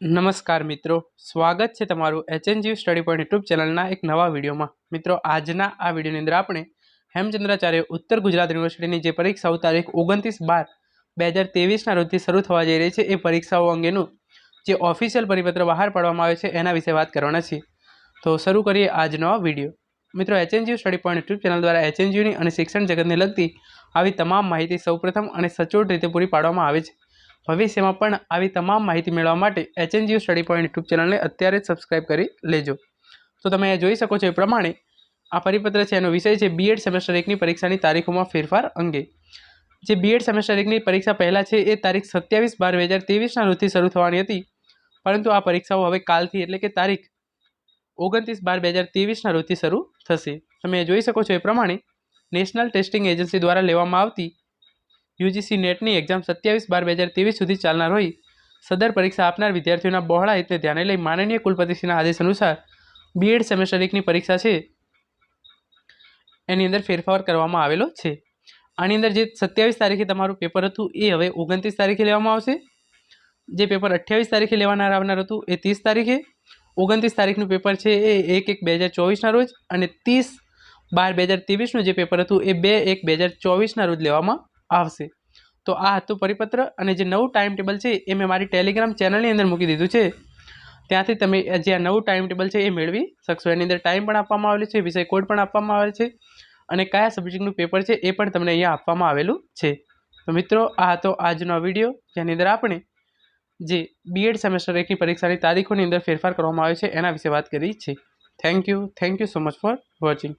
નમસ્કાર મિત્રો. સ્વાગત છે તમારું એચએનજી સ્ટડી પોઈન્ટ યુટ્યુબ ચેનલના એક નવા વિડીયોમાં. મિત્રો, આજના આ વિડીયોની અંદર આપણે હેમચંદ્રાચાર્ય ઉત્તર ગુજરાત યુનિવર્સિટીની જે પરીક્ષાઓ તારીખ ઓગણત્રીસ બાર બે હજાર તેવીસના રોજથી શરૂ થવા જઈ રહી છે, એ પરીક્ષાઓ અંગેનું જે ઓફિશિયલ પરિપત્ર બહાર પાડવામાં આવે છે, એના વિશે વાત કરવાના છીએ. તો શરૂ કરીએ આજનો વીડિયો. મિત્રો HNGU study point YouTube channel દ્વારા એચએનજીયુની અને શિક્ષણ જગતને લગતી આવી તમામ માહિતી સૌપ્રથમ અને સચોટ રીતે પૂરી પાડવામાં આવે છે. ભવિષ્યમાં પણ આવી તમામ માહિતી મેળવવા માટે એચએનજીયુ સ્ટડી પોઈન્ટ યુટ્યુબ ચેનલને અત્યારે જ સબસ્ક્રાઇબ કરી લેજો. તો તમે જોઈ શકો છો એ પ્રમાણે આ પરિપત્ર છે, એનો વિષય છે બીએડ સેમેસ્ટર એકની પરીક્ષાની તારીખોમાં ફેરફાર અંગે. જે બીએડ સેમેસ્ટર એકની પરીક્ષા પહેલાં છે, એ તારીખ સત્યાવીસ બાર બે હજાર ત્રેવીસના રોજથી શરૂ થવાની હતી. પરંતુ આ પરીક્ષાઓ હવે કાલથી એટલે કે તારીખ ઓગણત્રીસ બાર બે હજાર ત્રેવીસના રોજથી શરૂ થશે. તમે જોઈ શકો છો એ પ્રમાણે નેશનલ ટેસ્ટિંગ એજન્સી દ્વારા લેવામાં આવતી યુજીસી નેટની એક્ઝામ સત્યાવીસ બાર બે હજાર ત્રેવીસ સુધી ચાલનાર હોય, સદર પરીક્ષા આપનાર વિદ્યાર્થીઓના બહોળા હિતને ધ્યાને લઈ માનનીય કુલપતિશ્રીના આદેશ અનુસાર બીએડ સેમેસ્ટર એકની પરીક્ષા છે. એની અંદર ફેરફાર કરવામાં આવેલો છે. આની અંદર જે સત્યાવીસ તારીખે તમારું પેપર હતું એ હવે ઓગણત્રીસ તારીખે લેવામાં આવશે. જે પેપર અઠ્યાવીસ તારીખે લેવાનાર આવનાર હતું એ ત્રીસ તારીખે. ઓગણત્રીસ તારીખનું પેપર છે એ એક એક બે હજાર ચોવીસના રોજ અને ત્રીસ બાર બે હજાર ત્રેવીસનું જે પેપર હતું એ બે એક બે હજાર ચોવીસના રોજ લેવામાં આવશે. તો આ હતું પરિપત્ર અને જે નવું ટાઈમ ટેબલ છે એ મેં મારી ટેલિગ્રામ ચેનલની અંદર મૂકી દીધું છે. ત્યાંથી તમે જે આ નવું ટાઈમ ટેબલ છે એ મેળવી શકશો. એની અંદર ટાઈમ પણ આપવામાં આવેલું છે, વિષય કોડ પણ આપવામાં આવેલ છે અને કયા સબ્જેક્ટનું પેપર છે એ પણ તમને અહીંયા આપવામાં આવેલું છે. તો મિત્રો, આ હતો આજનો વીડિયો જેની અંદર આપણે જે બીએડ સેમેસ્ટર એકની પરીક્ષાની તારીખોની અંદર ફેરફાર કરવામાં આવે છે એના વિશે વાત કરી છે. Thank you thank you so much for watching